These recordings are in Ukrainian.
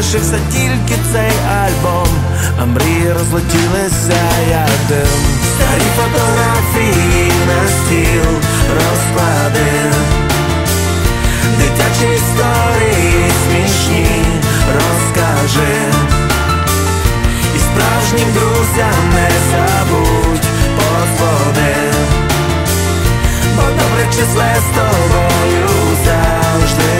А залишився тільки цей альбом, а мрії розлетілися як дим. Старі фотографії на стіл розклади. Дитячі історії смішні розкажи. І справжнім друзям не забудь подзвони. Бо добре числе з тобою завжди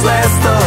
Забудь